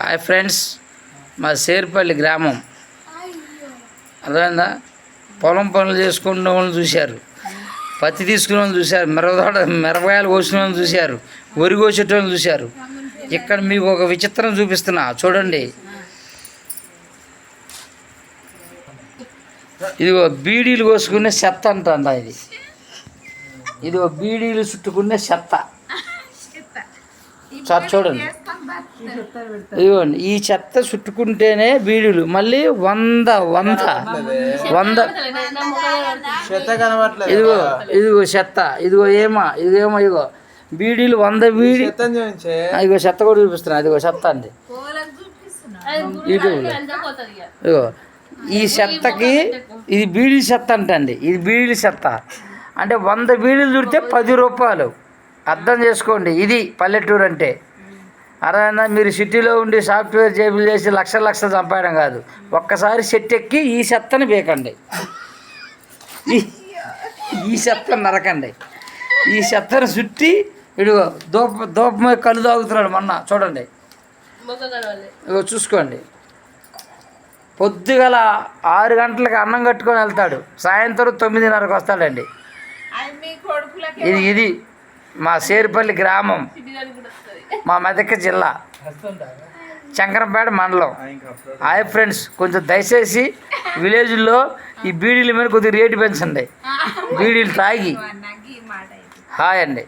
Hi friends మా సేర్పల్లి గ్రామం. అర్థమైందా? పొలం పనులు చేసుకున్న వాళ్ళని చూశారు. పత్తి తీసుకునే వాళ్ళని చూశారు. మిరపతోట మిరపకాయలు కోసిన వాళ్ళని చూశారు. వరి కోసేటోళ్ళని చూశారు. ఇక్కడ మీకు ఒక విచిత్రం చూపిస్తున్నా. చూడండి. ఇదిగో బీడీలు కోసుకునే చెత్త అంట ఇది? ఒక బీడీలు చుట్టుకునే చెత్త. సార్ చూడండి. ఇదిగోండి ఈ చెత్త చుట్టుకుంటేనే బీడీలు. మళ్ళీ వంద వంద. వంద. చెత్త ఇదిగో ఇదిగో చెత్త. ఇదిగో ఏమా ఇదిగేమో ఇదిగో. బీడీలు వంద బీడి. ఇదిగో చెత్త కూడా చూపిస్తున్నా. ఇదిగో చెత్త అండి. యూట్యూబ్లో ఇదిగో. ఈ చెత్తకి ఇది బీడీ చెత్త అంటండి. ఇది బీడీ చెత్త. అంటే వంద బీడీలు చుడితే పది రూపాయలు. అర్థం చేసుకోండి. ఇది పల్లెటూరు అంటే అర్థమైందా మీరు సిటీలో ఉండి సాఫ్ట్వేర్ జేబులు చేసి లక్షల లక్షలు సంపాదడం కాదు. ఒక్కసారి సెట్ ఎక్కి ఈ చెత్తని బేకండి ఈ ఈ చెత్త నరకండి. ఈ చెత్తను చుట్టి ఇదిగో దూప దూపమే కళ్ళు తాగుతున్నాడు మొన్న చూడండి. ఇగో చూసుకోండి. పొద్దుగల ఆరు గంటలకు అన్నం కట్టుకొని వెళ్తాడు. సాయంత్రం తొమ్మిదిన్నరకు వస్తాడండి. ఇది ఇది మా సేరుపల్లి గ్రామం మా మెదక్ జిల్లా శంకరంపేట మండలం. హాయ్ ఫ్రెండ్స్ కొంచెం దయచేసి విలేజ్లో ఈ బీడీల మీద కొద్దిగా రేటు పెంచండి. బీడీలు తాగి. హాయ్ అండి.